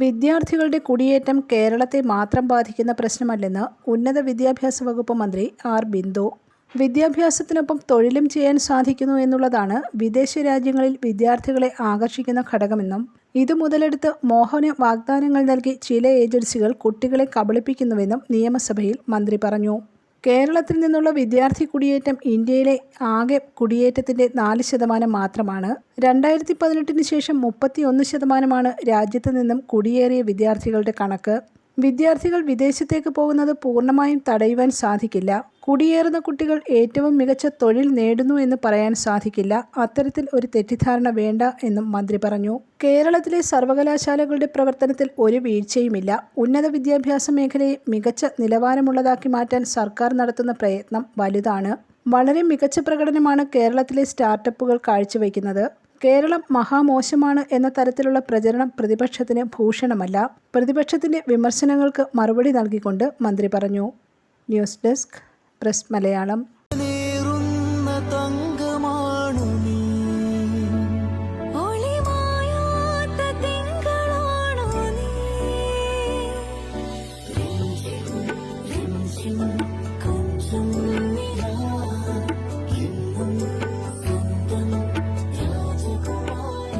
വിദ്യാർത്ഥികളുടെ കുടിയേറ്റം കേരളത്തെ മാത്രം ബാധിക്കുന്ന പ്രശ്നമല്ലെന്ന് ഉന്നത വിദ്യാഭ്യാസ വകുപ്പ് മന്ത്രി ആർ ബിന്ദു. വിദ്യാഭ്യാസത്തിനൊപ്പം തൊഴിലും ചെയ്യാൻ സാധിക്കുന്നു എന്നുള്ളതാണ് വിദേശ രാജ്യങ്ങളിൽ വിദ്യാർത്ഥികളെ ആകർഷിക്കുന്ന ഘടകമെന്നും ഇത് മുതലെടുത്ത് മോഹന വാഗ്ദാനങ്ങൾ നൽകി ചില ഏജൻസികൾ കുട്ടികളെ കബളിപ്പിക്കുന്നുവെന്നും നിയമസഭയിൽ മന്ത്രി പറഞ്ഞു. കേരളത്തിൽ നിന്നുള്ള വിദ്യാർത്ഥി കുടിയേറ്റം ഇന്ത്യയിലെ ആകെ കുടിയേറ്റത്തിന്റെ നാല് ശതമാനം മാത്രമാണ്. രണ്ടായിരത്തി പതിനെട്ടിന് ശേഷം മുപ്പത്തി ഒന്ന് ശതമാനമാണ് രാജ്യത്ത് നിന്നും കുടിയേറിയ വിദ്യാർത്ഥികളുടെ കണക്ക്. വിദ്യാർത്ഥികൾ വിദേശത്തേക്ക് പോകുന്നത് പൂർണമായും തടയുവാൻ സാധിക്കില്ല. കുടിയേറുന്ന കുട്ടികൾ ഏറ്റവും മികച്ച തൊഴിൽ നേടുന്നു എന്ന് പറയാൻ സാധിക്കില്ല. അത്തരത്തിൽ ഒരു തെറ്റിദ്ധാരണ വേണ്ട എന്നും മന്ത്രി പറഞ്ഞു. കേരളത്തിലെ സർവകലാശാലകളുടെ പ്രവർത്തനത്തിൽ ഒരു വീഴ്ചയുമില്ല. ഉന്നത വിദ്യാഭ്യാസ മേഖലയെ മികച്ച നിലവാരമുള്ളതാക്കി മാറ്റാൻ സർക്കാർ നടത്തുന്ന പ്രയത്നം വലുതാണ്. വളരെ മികച്ച പ്രകടനമാണ് കേരളത്തിലെ സ്റ്റാർട്ടപ്പുകൾ കാഴ്ചവെക്കുന്നത് കേരളം മഹാമോശമാണ് എന്ന തരത്തിലുള്ള പ്രചരണം പ്രതിപക്ഷത്തിന് ഭൂഷണമല്ല. പ്രതിപക്ഷത്തിന്റെ വിമർശനങ്ങൾക്ക് മറുപടി നൽകിക്കൊണ്ട് മന്ത്രി പറഞ്ഞു. News desk press Malayalam.